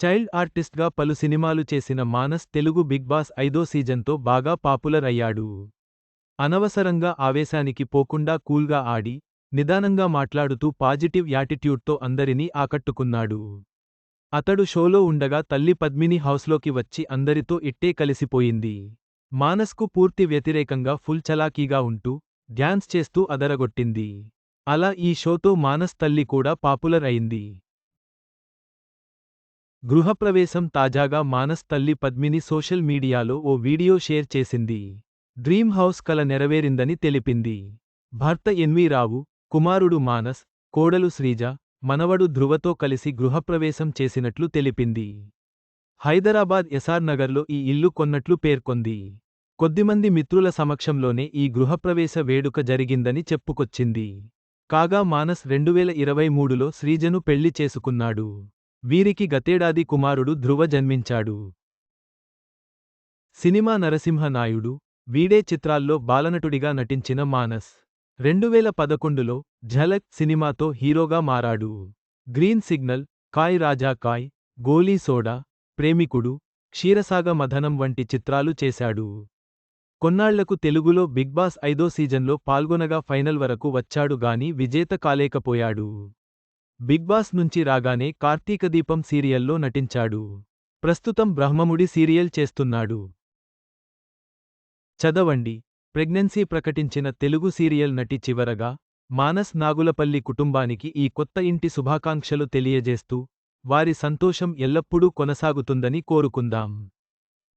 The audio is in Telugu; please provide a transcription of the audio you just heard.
చైల్డ్ ఆర్టిస్ట్గా పలు సినిమాలు చేసిన మానస్ తెలుగు బిగ్ బాస్ ఐదో సీజన్తో బాగా పాపులర్ అయ్యాడు. అనవసరంగా ఆవేశానికి పోకుండా కూల్గా ఆడి నిదానంగా మాట్లాడుతూ పాజిటివ్ యాటిట్యూడ్తో అందరినీ ఆకట్టుకున్నాడు. అతడు షోలో ఉండగా తల్లి పద్మిని హౌస్లోకి వచ్చి అందరితో ఇట్టే కలిసిపోయింది. మానస్కు పూర్తి వ్యతిరేకంగా ఫుల్ చలాకీగా ఉంటూ డ్యాన్స్ చేస్తూ అదరగొట్టింది. అలా ఈ షోతో మానస్ తల్లి కూడా పాపులర్ అయింది. గృహప్రవేశం తాజాగా మానస్ తల్లి పద్మిని సోషల్ మీడియాలో ఓ వీడియో షేర్ చేసింది. డ్రీమ్ హౌస్ కల నెరవేరిందని తెలిపింది. భర్త ఎన్వి రావు కుమారుడు మానస్ కోడలు శ్రీజ మనవడు ధృవతో కలిసి గృహప్రవేశం చేసినట్లు తెలిపింది. హైదరాబాద్ ఎస్ఆర్ నగర్లో ఈ ఇల్లు కొన్నట్లు పేర్కొంది. కొద్దిమంది మిత్రుల సమక్షంలోనే ఈ గృహప్రవేశ వేడుక జరిగిందని చెప్పుకొచ్చింది. కాగా మానస్ రెండువేల ఇరవై మూడులో శ్రీజను పెళ్ళి చేసుకున్నాడు. వీరికి గతేడాది కుమారుడు ధృవ జన్మించాడు. సినిమా నరసింహ నాయుడు వీడే చిత్రాల్లో బాలనటుడిగా నటించిన మానస్. రెండువేల పదకొండులో ఝలక్ సినిమాతో హీరోగా మారాడు. గ్రీన్ సిగ్నల్ కాయ్ రాజా కాయ్ గోలీ సోడా ప్రేమికుడు క్షీరసాగ మథనం వంటి చిత్రాలు చేశాడు. కొన్నాళ్ళకు తెలుగులో బిగ్ బాస్ ఐదో సీజన్లో పాల్గొనగా ఫైనల్ వరకు వచ్చాడు గాని విజేత కాలేకపోయాడు. బిగ్ బాస్ నుంచి రాగానే కార్తీకదీపం సీరియల్లో నటించాడు. ప్రస్తుతం బ్రహ్మముడి సీరియల్ చేస్తున్నాడు. చదవండి. ప్రెగ్నెన్సీ ప్రకటించిన తెలుగు సీరియల్ నటి చివరగా మానస్ నాగులపల్లి కుటుంబానికి ఈ కొత్త ఇంటి శుభాకాంక్షలు తెలియజేస్తూ వారి సంతోషం ఎల్లప్పుడూ కొనసాగుతుందని కోరుకుందాం.